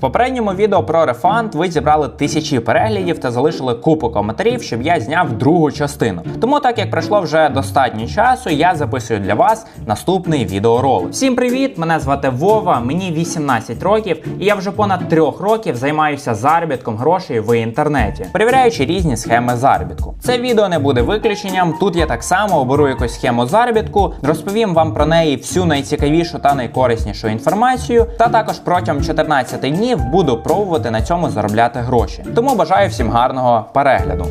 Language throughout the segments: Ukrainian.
Попередньому відео про рефанд ви зібрали тисячі переглядів та залишили купу коментарів, щоб я зняв другу частину. Тому, так як пройшло вже достатньо часу, я записую для вас наступний відеоролик. Всім привіт! Мене звати Вова, мені 18 років, і я вже понад трьох років займаюся заробітком грошей в інтернеті, перевіряючи різні схеми заробітку. Це відео не буде виключенням. Тут я так само оберу якусь схему заробітку, розповім вам про неї всю найцікавішу та найкориснішу інформацію, та також протягом 14 днів буду пробувати на цьому заробляти гроші. Тому бажаю всім гарного перегляду.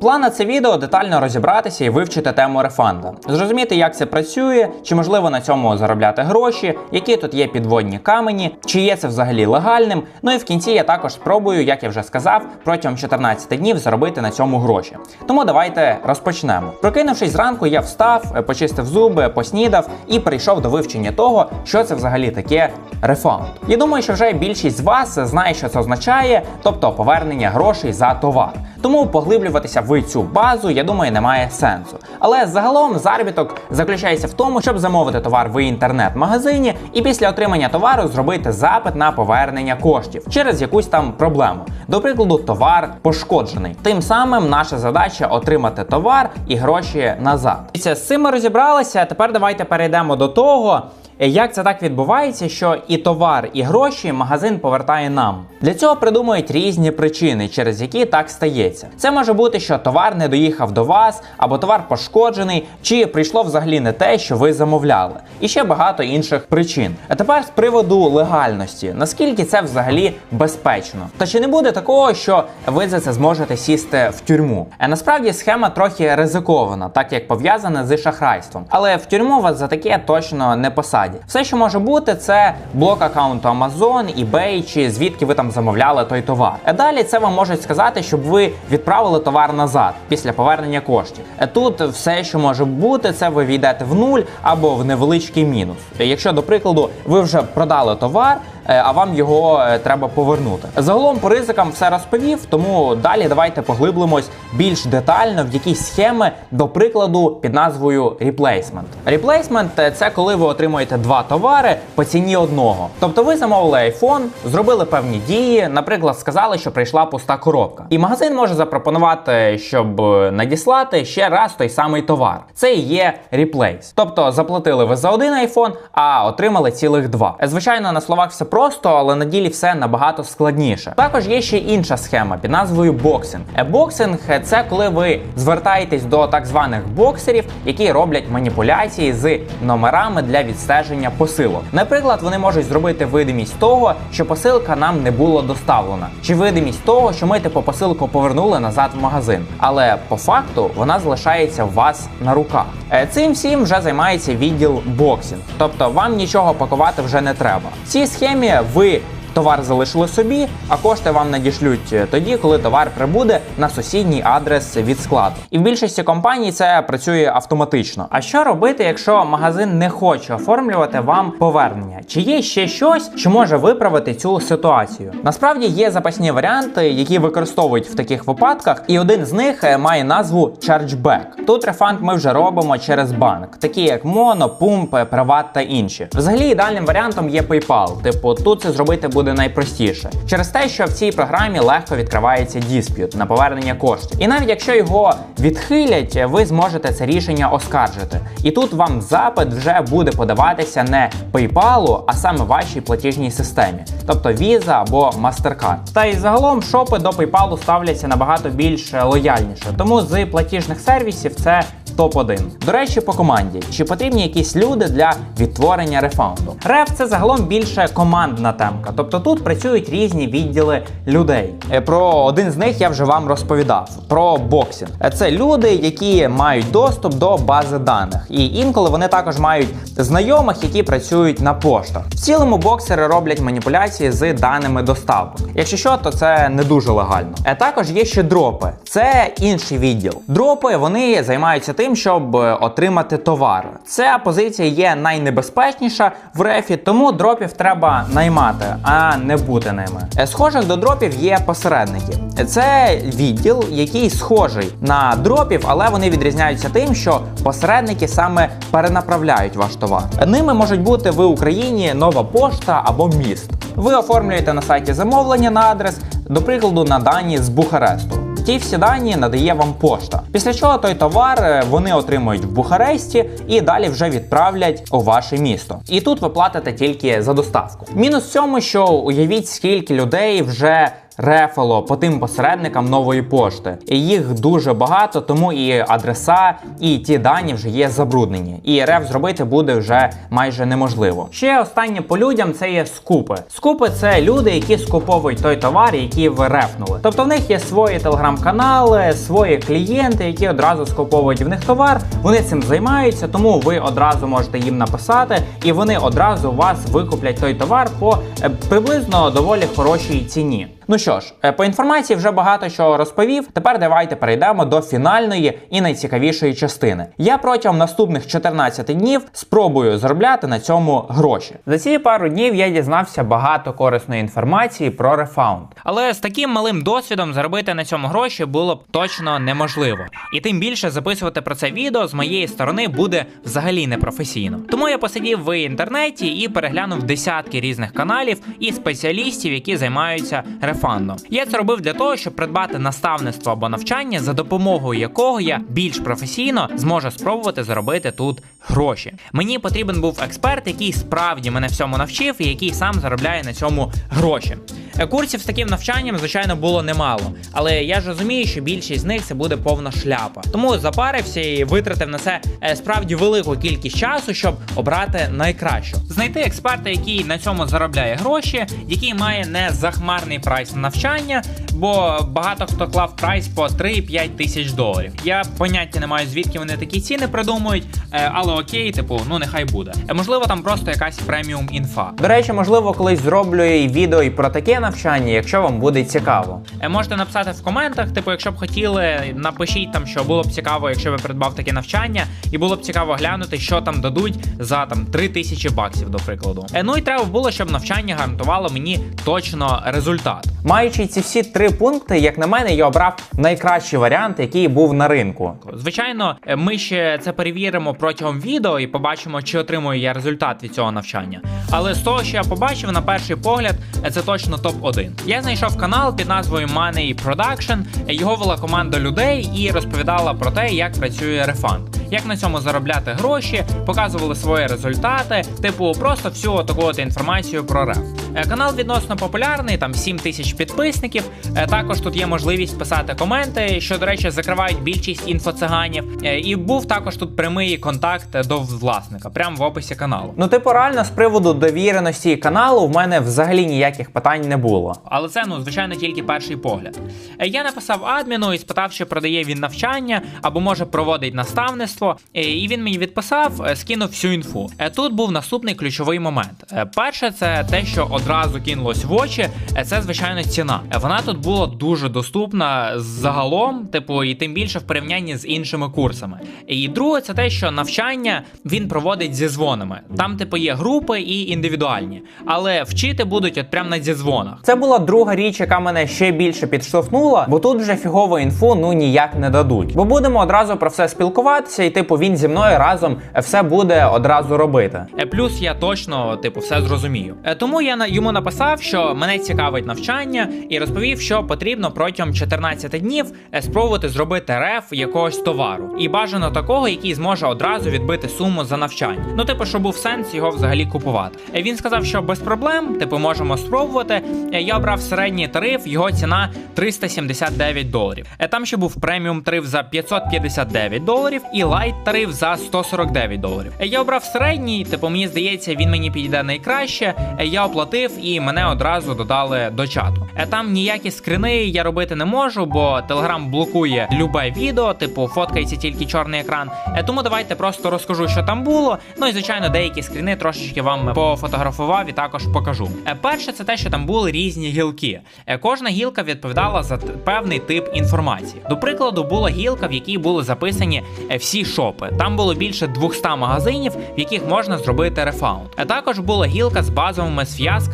План на це відео детально розібратися і вивчити тему рефанда, зрозуміти, як це працює, чи можливо на цьому заробляти гроші, які тут є підводні камені, чи є це взагалі легальним. Ну і в кінці я також спробую, як я вже сказав, протягом 14 днів заробити на цьому гроші. Тому давайте розпочнемо. Прокинувшись зранку, я встав, почистив зуби, поснідав і прийшов до вивчення того, що це взагалі таке рефанд. Я думаю, що вже більшість з вас знає, що це означає, тобто повернення грошей за товар. Тому поглиблюватися в цю базу, я думаю, немає сенсу. Але загалом заробіток заключається в тому, щоб замовити товар в інтернет-магазині і після отримання товару зробити запит на повернення коштів через якусь там проблему. До прикладу, товар пошкоджений. Тим самим наша задача отримати товар і гроші назад. І це з цим ми розібралися. Тепер давайте перейдемо до того. Як це так відбувається, що і товар, і гроші магазин повертає нам? Для цього придумують різні причини, через які так стається. Це може бути, що товар не доїхав до вас, або товар пошкоджений, чи прийшло взагалі не те, що ви замовляли, і ще багато інших причин. А тепер з приводу легальності, наскільки це взагалі безпечно? Та чи не буде такого, що ви за це зможете сісти в тюрму? А насправді схема трохи ризикована, так як пов'язана з шахрайством. Але в тюрму вас за таке точно не посадять. Все, що може бути, це блок аккаунту Amazon, eBay чи звідки ви там замовляли той товар. А далі це вам можуть сказати, щоб ви відправили товар назад після повернення коштів. А Тут все, що може бути, це ви війдете в нуль або в невеличкий мінус. Якщо, до прикладу, ви вже продали товар. Е, А вам його е, треба повернути. Загалом по ризикам все розповів, тому далі давайте поглиблимось більш детально в якісь схеми, до прикладу, під назвою replacement. Replacement – це коли ви отримуєте два товари по ціні одного. Тобто ви замовили iPhone, зробили певні дії, наприклад, сказали, що прийшла пуста коробка. І магазин може запропонувати, щоб е, надіслати ще раз той самий товар. Це і є replace. Тобто заплатили ви за один iPhone, а отримали цілих два. Звичайно, на словах все просто, але на ділі все набагато складніше. Також є ще інша схема під назвою боксинг. Боксинг – це коли ви звертаєтесь до так званих боксерів, які роблять маніпуляції з номерами для відстеження посилок. Наприклад, вони можуть зробити видимість того, що посилка нам не була доставлена, чи видимість того, що ми типу посилку повернули назад в магазин. Але по факту вона залишається у вас на руках. Е, Цим всім вже займається відділ боксинг, тобто вам нічого пакувати вже не треба. В цій схемі ви Товар залишили собі, а кошти вам надішлють е, тоді, коли товар прибуде на сусідній адрес від складу. І в більшості компаній це працює автоматично. А що робити, якщо магазин не хоче оформлювати вам повернення? Чи є ще щось, що може виправити цю ситуацію? Насправді є запасні варіанти, які використовують в таких випадках, і один з них е, має назву Chargeback. Тут рефанд ми вже робимо через банк, такі як Mono, Pump, Приват та інші. Взагалі ідеальним варіантом є PayPal. Типу, тут це зробити буде найпростіше через те, що в цій програмі легко відкривається дисп'ют на повернення коштів. І навіть якщо його відхилять, ви зможете це рішення оскаржити. І тут вам запит вже буде подаватися не PayPal, а саме вашій платіжній системі, тобто Visa або MasterCard. Та й загалом шопи до PayPal ставляться набагато більш лояльніше, тому з платіжних сервісів це топ-1. До речі, по команді. Чи потрібні якісь люди для відтворення рефаунду? Реф це загалом більше командна темка, тобто тут працюють різні відділи людей. Е, Про один з них я вже вам розповідав: про боксінг. Е, Це люди, які мають доступ до бази даних, і інколи вони також мають знайомих, які працюють на поштах. В цілому боксери роблять маніпуляції з даними доставок. Якщо що, то це не дуже легально. А також є ще дропи. Це інший відділ. Дропи вони займаються тим, тим, щоб е, отримати товар. Ця позиція є найнебезпечніша в рефі, тому дропів треба наймати, а не бути ними. Е, Схожих до дропів є посередники. Це відділ, який схожий на дропів, але вони відрізняються тим, що посередники саме перенаправляють ваш товар. Ними можуть бути в Україні нова пошта або міст. Ви оформлюєте на сайті замовлення на адрес, до прикладу, на дані з Бухаресту. Ті всі дані надає вам пошта. Після чого той товар е, вони отримують в Бухаресті і далі вже відправлять у ваше місто. І тут ви платите тільки за доставку. Мінус в цьому, що уявіть, скільки людей вже рефало по тим посередникам нової пошти. І їх дуже багато, тому і адреса, і ті дані вже є забруднені. І реф зробити буде вже майже неможливо. Ще останнє по людям це є скупи. Скупи це люди, які скуповують той товар, який ви рефнули. Тобто в них є свої телеграм-канали, свої клієнти, які одразу скуповують в них товар. Вони цим займаються, тому ви одразу можете їм написати, і вони одразу вас викуплять той товар по е, приблизно доволі хорошій ціні. Ну що ж, е, по інформації вже багато що розповів. Тепер давайте перейдемо до фінальної і найцікавішої частини. Я протягом наступних 14 днів спробую заробляти на цьому гроші. За ці пару днів я дізнався багато корисної інформації про рефаунд. Але з таким малим досвідом заробити на цьому гроші було б точно неможливо. І тим більше записувати про це відео з моєї сторони буде взагалі непрофесійно. Тому я посидів в інтернеті і переглянув десятки різних каналів і спеціалістів, які займаються рефандом. Я це робив для того, щоб придбати наставництво або навчання, за допомогою якого я більш професійно зможу спробувати заробити тут гроші. Мені потрібен був експерт, який справді мене всьому навчив і який сам заробляє на цьому гроші. Е, Курсів з таким навчанням, звичайно, було немало, але я ж розумію, що більшість з них це буде повна шляпа. Тому запарився і витратив на це е, справді велику кількість часу, щоб обрати найкращу. Знайти експерта, який на цьому заробляє гроші, який має не захмарний прайс на навчання, бо багато хто клав прайс по 3-5 тисяч доларів. Я поняття не маю, звідки вони такі ціни придумують, е, але окей, типу, ну нехай буде. Можливо, там просто якась преміум інфа. До речі, можливо, колись зроблю і відео і про таке навчання, якщо вам буде цікаво. Е, Можете написати в коментах, типу, якщо б хотіли, напишіть там, що було б цікаво, якщо ви придбав таке навчання, і було б цікаво глянути, що там дадуть за там 3 тисячі баксів, до прикладу. Е, Ну і треба було, щоб навчання гарантувало мені точно результат. Маючи ці всі три пункти, як на мене, я обрав найкращий варіант, який був на ринку. Звичайно, е, ми ще це перевіримо протягом відео і побачимо, чи отримую я результат від цього навчання. Але з того, що я побачив на перший погляд, це точно топ 1 Я знайшов канал під назвою Money Production. Його вела команда людей і розповідала про те, як працює рефанд. Як на цьому заробляти гроші, показували свої результати, типу, просто всю таку от інформацію про реф. Е, Канал відносно популярний, там 7 тисяч підписників. Е, Також тут є можливість писати коменти, що, до речі, закривають більшість інфоциганів. Е, І був також тут прямий контакт до власника, прямо в описі каналу. Ну, типу, реально, з приводу довіреності каналу в мене взагалі ніяких питань не було. Але це, ну, звичайно, тільки перший погляд. Я написав адміну і спитав, чи продає він навчання або може проводить наставництво. І він мені відписав, скинув всю інфу. Тут був наступний ключовий момент. Перше, це те, що одразу кинулось в очі. е, Це звичайно ціна. Е, Вона тут була дуже доступна загалом, типу, і тим більше в порівнянні з іншими курсами. І друге, це те, що навчання він проводить зі дзвонами. Там, типу, є групи і індивідуальні, але вчити будуть от прямо на дзвонах. Це була друга річ, яка мене ще більше підштовхнула, бо тут вже фігову інфу ну ніяк не дадуть. Бо будемо одразу про все спілкуватися, і типу він зі мною разом все буде одразу робити. Е, Плюс я точно, типу, все зрозумію. Тому я на- йому написав, що мене цікавить навчання, і розповів, що потрібно протягом 14 днів е, спробувати зробити реф якогось товару. І бажано такого, який зможе одразу відбити суму за навчання. Ну, типу, щоб був сенс його взагалі купувати. Е, Він сказав, що без проблем, типу, можемо спробувати. Е, Я обрав середній тариф, його ціна 379 доларів. Там ще був преміум тариф за 559 доларів і лайт тариф за 149 доларів. Я обрав середній, типу, мені здається, він мені підійде найкраще. Я оплатив оплатив, і мене одразу додали до чату. Е, Там ніякі скрини я робити не можу, бо Telegram блокує любе відео, типу фоткається тільки чорний екран. Е, Тому давайте просто розкажу, що там було. Ну і звичайно, деякі скрини трошечки вам пофотографував і також покажу. Е, Перше, це те, що там були різні гілки. Кожна гілка відповідала за певний тип інформації. До прикладу, була гілка, в якій були записані всі шопи. Там було більше 200 магазинів, в яких можна зробити рефаунд. А також була гілка з базовими зв'язками,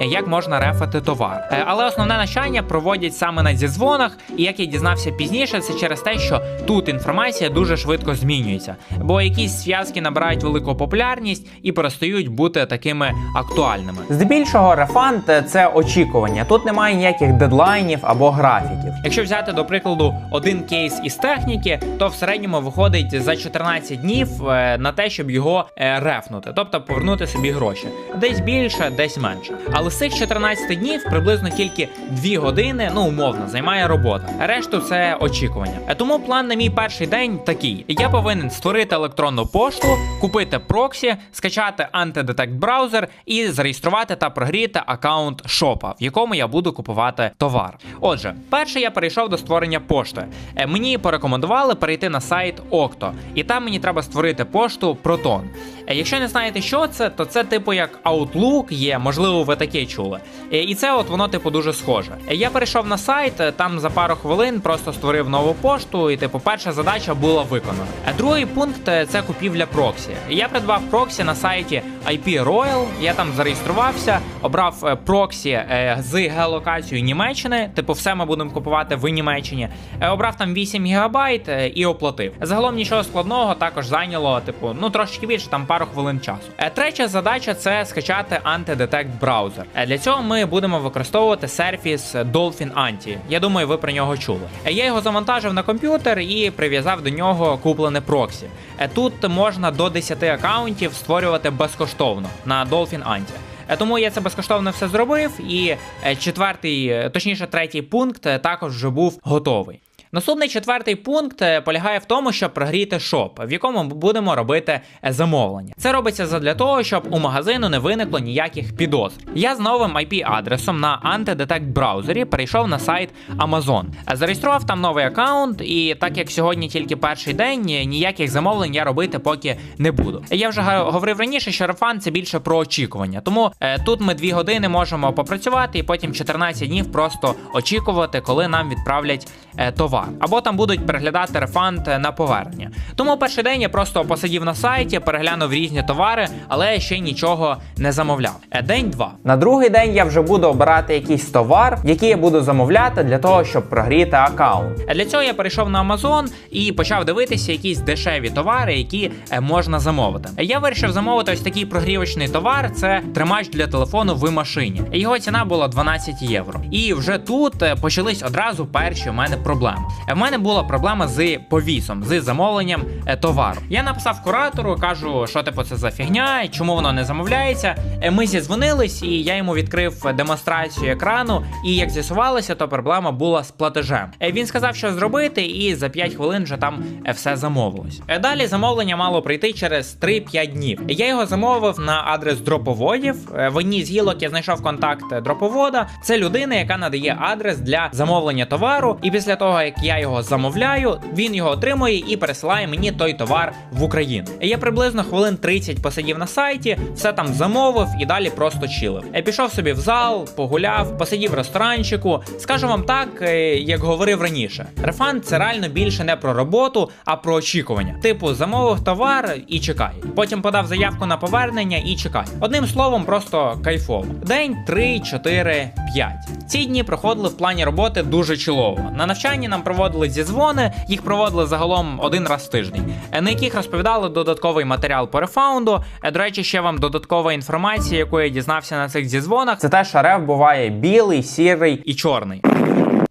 е, як можна рефати товар. Е, Але основне навчання проводять саме на зізвонах, і як я дізнався пізніше, це через те, що тут інформація дуже швидко змінюється, бо якісь зв'язки набирають велику популярність і перестають бути такими актуальними. Здебільшого рефанд це очікування. Тут немає ніяких дедлайнів або графіків. Якщо взяти до прикладу один кейс із техніки, то в середньому виходить за 14 днів е, на те, щоб його е, рефнути, тобто повернути собі гроші. Десь більше, десь менше. Але з цих 14 днів приблизно тільки 2 години, ну умовно, займає робота. Решту це очікування. Е, Тому план на мій перший день такий: я повинен створити електронну пошту, купити проксі, скачати антидетект браузер і зареєструвати та прогріти аккаунт шопа, в якому я буду купувати товар. Отже, перше я перейшов до створення пошти. Е, Мені порекомендували перейти на сайт Okto, і там мені треба створити пошту Proton. Е, Якщо не знаєте, що це, то це типу як Outlook є, можливо, ви таке чули. Е, І це от воно, типу, дуже схоже. Е, Я перейшов на сайт, е, там за пару хвилин просто створив нову пошту, і типу, перша задача була виконана. А другий пункт це купівля проксі. Я придбав проксі на сайті IP Royal, я там зареєструвався, обрав проксі з геолокацією Німеччини. Типу, все ми будемо купувати в Німеччині. Обрав там 8 гігабайт і оплатив. Загалом нічого складного також зайняло, типу, ну трошки більше, там пару хвилин часу. Третя задача це скачати антидетект браузер. Е, Для цього ми будемо використовувати сервіс Dolphin Anti. Я думаю, ви про нього чули. Е, Я його завантажив на комп'ютер і прив'язав до нього куплене проксі. Е, Тут можна до 10 акаунтів створювати безкоштовно на Dolphin Anti. Тому я це безкоштовно все зробив, і четвертий, точніше, третій пункт також вже був готовий. Наступний четвертий пункт е, полягає в тому, щоб прогріти шоп, в якому ми будемо робити е, замовлення. Це робиться задля того, щоб у магазину не виникло ніяких підозр. Я з новим IP-адресом на антидетект браузері перейшов на сайт Amazon. Е, Зареєстрував там новий аккаунт, і так як сьогодні тільки перший день, ніяких замовлень я робити поки не буду. Я вже говорив раніше, що рефан це більше про очікування. Тому тут ми дві години можемо попрацювати і потім 14 днів просто очікувати, коли нам відправлять товар. Або там будуть переглядати рефанд е, на повернення. Тому перший день я просто посидів на сайті, переглянув різні товари, але ще нічого не замовляв. Е, День два. На другий день я вже буду обирати якийсь товар, який я буду замовляти для того, щоб прогріти аккаунт. Е, Для цього я перейшов на Amazon і почав дивитися якісь дешеві товари, які е, можна замовити. Е, Я вирішив замовити ось такий прогрівочний товар. Це тримач для телефону в машині. Його ціна була 12 євро. І вже тут е, почались одразу перші у мене проблеми. Е, В мене була проблема з повісом, з замовленням е, товару. Я написав куратору, кажу, що типу це за фігня, чому воно не замовляється. Е, Ми зізвонились, і я йому відкрив демонстрацію екрану. І як з'ясувалося, то проблема була з платежем. Він сказав, що зробити, і за 5 хвилин вже там все замовилось. Далі замовлення мало прийти через 3-5 днів. Я його замовив на адрес дроповодів. В одній з гілок я знайшов контакт дроповода. Це людина, яка надає адрес для замовлення товару. І після того, як я його замовляю, він його отримує і пересилає мені той товар в Україну. Я приблизно хвилин 30 посидів на сайті, все там замовив і далі просто чилив. Я пішов собі в зал, погуляв, посидів в ресторанчику. Скажу вам так, е, як говорив раніше, рефанд це реально більше не про роботу, а про очікування. Типу, замовив товар і чекай. Потім подав заявку на повернення і чекай. Одним словом, просто кайфово. День 3, 4, 5. Ці дні проходили в плані роботи дуже чілово. На навчанні нам проводили зізвони, їх проводили загалом один раз в тиждень, е, на яких розповідали додатковий матеріал по рефаунду. Е, До речі, ще вам додаткова інформація, яку я дізнався на цих зізвонах. Це те, що реф буває білий, сірий і чорний.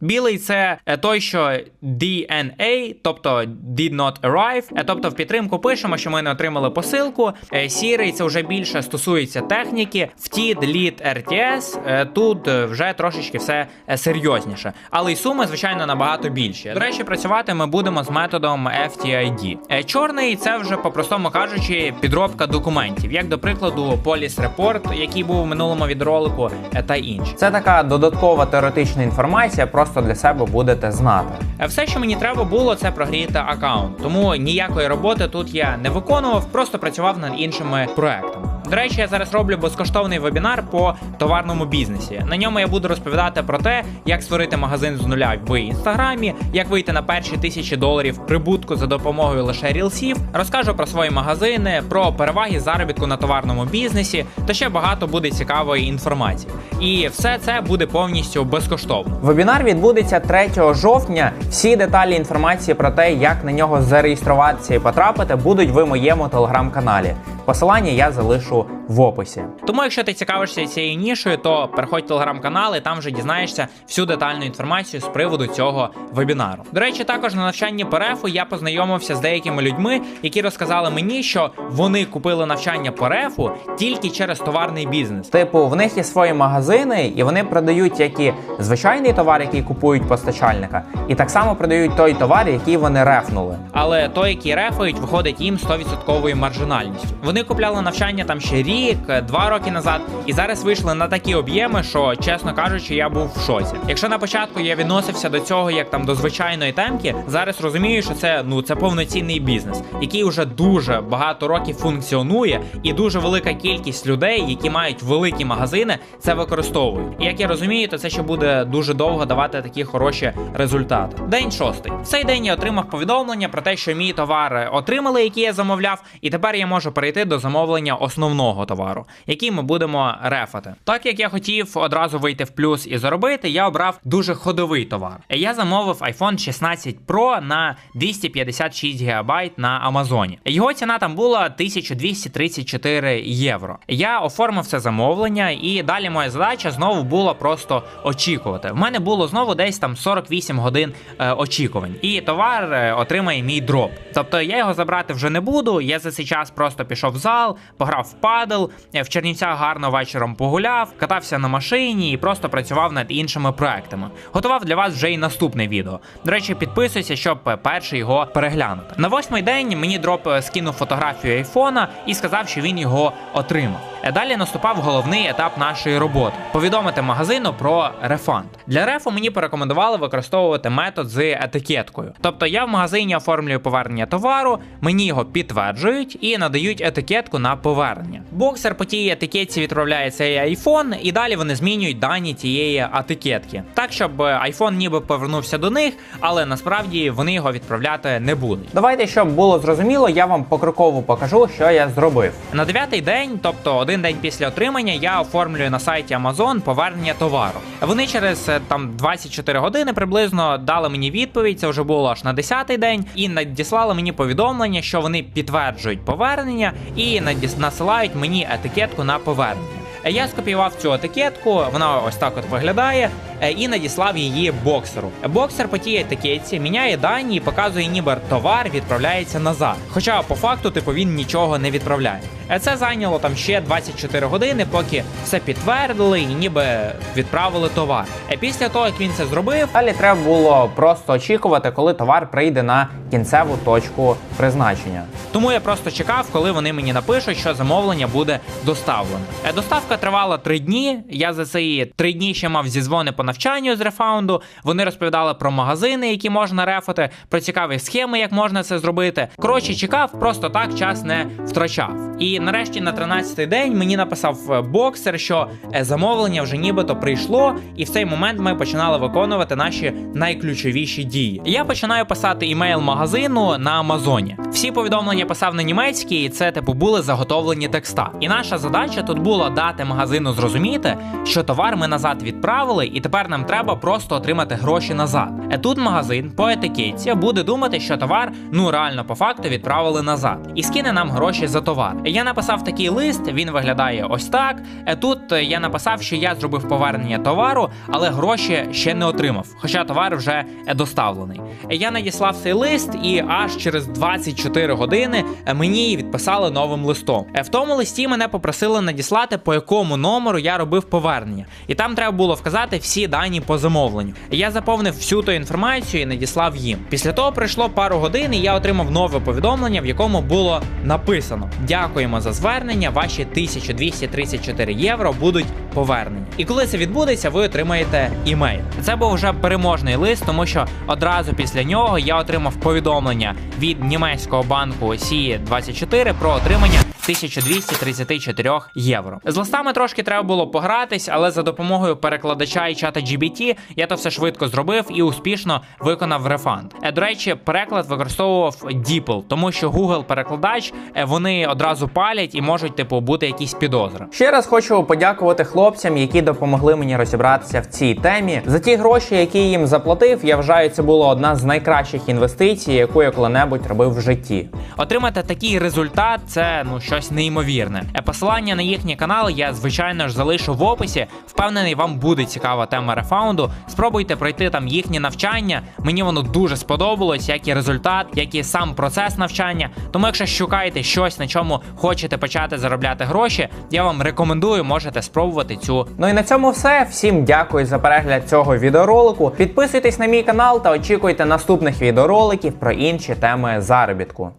Білий це е, той, що DNA, тобто did not arrive. Е, Тобто в підтримку пишемо, що ми не отримали посилку. Е, Сірий це вже більше стосується техніки. Втід, лід, RTS. Тут вже трошечки все серйозніше. Але й суми, звичайно, набагато більші. До речі, працювати ми будемо з методом FTID. Чорний це вже по-простому кажучи, підробка документів, як до прикладу, Police Report, який був у минулому відролику, та інші. Це така додаткова теоретична інформація, просто для себе будете знати. Е, Все, що мені треба було, це прогріти аккаунт. Тому ніякої роботи тут я не виконував, просто працював над іншими проектами. До речі, я зараз роблю безкоштовний вебінар по товарному бізнесі. На ньому я буду розповідати про те, як створити магазин з нуля в інстаграмі, як вийти на перші тисячі доларів прибутку за допомогою лише рілсів. Розкажу про свої магазини, про переваги заробітку на товарному бізнесі та ще багато буде цікавої інформації. І все це буде повністю безкоштовно. Вебінар відбудеться 3 жовтня. Всі деталі інформації про те, як на нього зареєструватися і потрапити, будуть в моєму телеграм-каналі. Посилання я залишу в описі. Тому, якщо ти цікавишся цією нішою, то переходь в телеграм-канал і там вже дізнаєшся всю детальну інформацію з приводу цього вебінару. До речі, також на навчанні ПРФу я познайомився з деякими людьми, які розказали мені, що вони купили навчання ПРФу тільки через товарний бізнес. Типу, в них є свої магазини, і вони продають як і звичайний товар, який купують постачальника, і так само продають той товар, який вони рефнули. Але той, який рефають, виходить їм 100% маржинальністю. Вони купляли навчання там ще рік, два роки назад, і зараз вийшли на такі об'єми, що чесно кажучи, я був в шоці. Якщо на початку я відносився до цього як там до звичайної темки, зараз розумію, що це ну це повноцінний бізнес, який вже дуже багато років функціонує, і дуже велика кількість людей, які мають великі магазини, це використовують. І як я розумію, то це ще буде дуже довго давати такі хороші результати. День шостий. В цей день я отримав повідомлення про те, що мій товар отримали, який я замовляв, і тепер я можу перейти до замовлення основного товару, який ми будемо рефати. Так як я хотів одразу вийти в плюс і заробити, я обрав дуже ходовий товар. Я замовив iPhone 16 Pro на 256 ГБ на Амазоні. Його ціна там була 1234 євро. Я оформив це замовлення, і далі моя задача знову була просто очікувати. В мене було знову десь там 48 годин е, очікувань, і товар е, отримає мій дроп. Тобто я його забрати вже не буду. Я за цей час просто пішов зал, пограв в падл, е, в Чернівцях гарно вечором погуляв, катався на машині і просто працював над іншими проектами. Готував для вас вже і наступне відео. До речі, підписуйся, щоб е, перший його переглянути. На восьмий день мені дроп е, скинув фотографію айфона і сказав, що він його отримав. Далі наступав головний етап нашої роботи повідомити магазину про рефанд. Для рефу мені порекомендували використовувати метод з етикеткою. Тобто я в магазині оформлюю повернення товару, мені його підтверджують і надають етикетку на повернення. Боксер по тій етикетці відправляє цей айфон, і далі вони змінюють дані тієї етикетки. Так, щоб айфон ніби повернувся до них, але насправді вони його відправляти не будуть. Давайте, щоб було зрозуміло, я вам покроково покажу, що я зробив. На дев'ятий день, тобто один день після отримання, я оформлюю на сайті Amazon повернення товару. Вони через е, там 24 години приблизно дали мені відповідь. Це вже було аж на 10-й день, і надіслали мені повідомлення, що вони підтверджують повернення і насилають мені етикетку на повернення. Е, Я скопіював цю етикетку, вона ось так от виглядає, і надіслав її боксеру. Боксер по тій етикетці міняє дані і показує, ніби товар відправляється назад. Хоча по факту, типу, він нічого не відправляє. Е, Це зайняло там ще 24 години, поки все підтвердили і ніби відправили товар. Е, Після того, як він це зробив, далі треба було просто очікувати, коли товар прийде на кінцеву точку призначення. Тому я просто чекав, коли вони мені напишуть, що замовлення буде доставлено. Е, Доставка тривала три дні. Я за ці три дні ще мав зізвони по навчанню з рефаунду. Вони розповідали про магазини, які можна рефати, про цікаві схеми, як можна це зробити. Коротше, чекав, просто так час не втрачав. І нарешті на 13-й день мені написав е, боксер, що е, замовлення вже нібито прийшло, і в цей момент ми починали виконувати наші найключовіші дії. Я починаю писати імейл магазину на Амазоні. Всі повідомлення писав на німецькій, і це типу були заготовлені текста. І наша задача тут була дати магазину зрозуміти, що товар ми назад відправили, і тепер тепер нам треба просто отримати гроші назад. Е, Тут магазин по етикетці буде думати, що товар ну реально по факту відправили назад і скине нам гроші за товар. Я написав такий лист, він виглядає ось так. Е, Тут е, я написав, що я зробив повернення товару, але гроші ще не отримав, хоча товар вже е, доставлений. Е, Я надіслав цей лист, і аж через 24 години мені відписали новим листом. В тому листі мене попросили надіслати, по якому номеру я робив повернення, і там треба було вказати всі дані по замовленню. Я заповнив всю ту інформацію і надіслав їм. Після того пройшло пару годин, і я отримав нове повідомлення, в якому було написано: Дякуємо за звернення. Ваші 1234 євро будуть повернені. І коли це відбудеться, ви отримаєте імейл. Це був вже переможний лист, тому що одразу після нього я отримав повідомлення від німецького банку Сі 24 про отримання 1234 євро. З листами трошки треба було погратись, але за допомогою перекладача і чата GBT я то все швидко зробив і успішно виконав рефанд. Е, До речі, переклад використовував DeepL, тому що Google перекладач е, вони одразу палять і можуть типу бути якісь підозри. Ще раз хочу подякувати хлопцям, які допомогли мені розібратися в цій темі. За ті гроші, які їм заплатив, я вважаю, це була одна з найкращих інвестицій, яку я коли-небудь робив в житті. Отримати такий результат це ну щось неймовірне. Е, Посилання на їхній канал я звичайно ж залишу в описі. Впевнений, вам буде цікава тема рефаунду. Спробуйте пройти там їхнє навчання. Мені воно дуже сподобалось, як і результат, як і сам процес навчання. Тому, якщо шукаєте щось, на чому хочете почати заробляти гроші, я вам рекомендую, можете спробувати цю. Ну і на цьому все. Всім дякую за перегляд цього відеоролику. Підписуйтесь на мій канал та очікуйте наступних відеороликів про інші теми заробітку.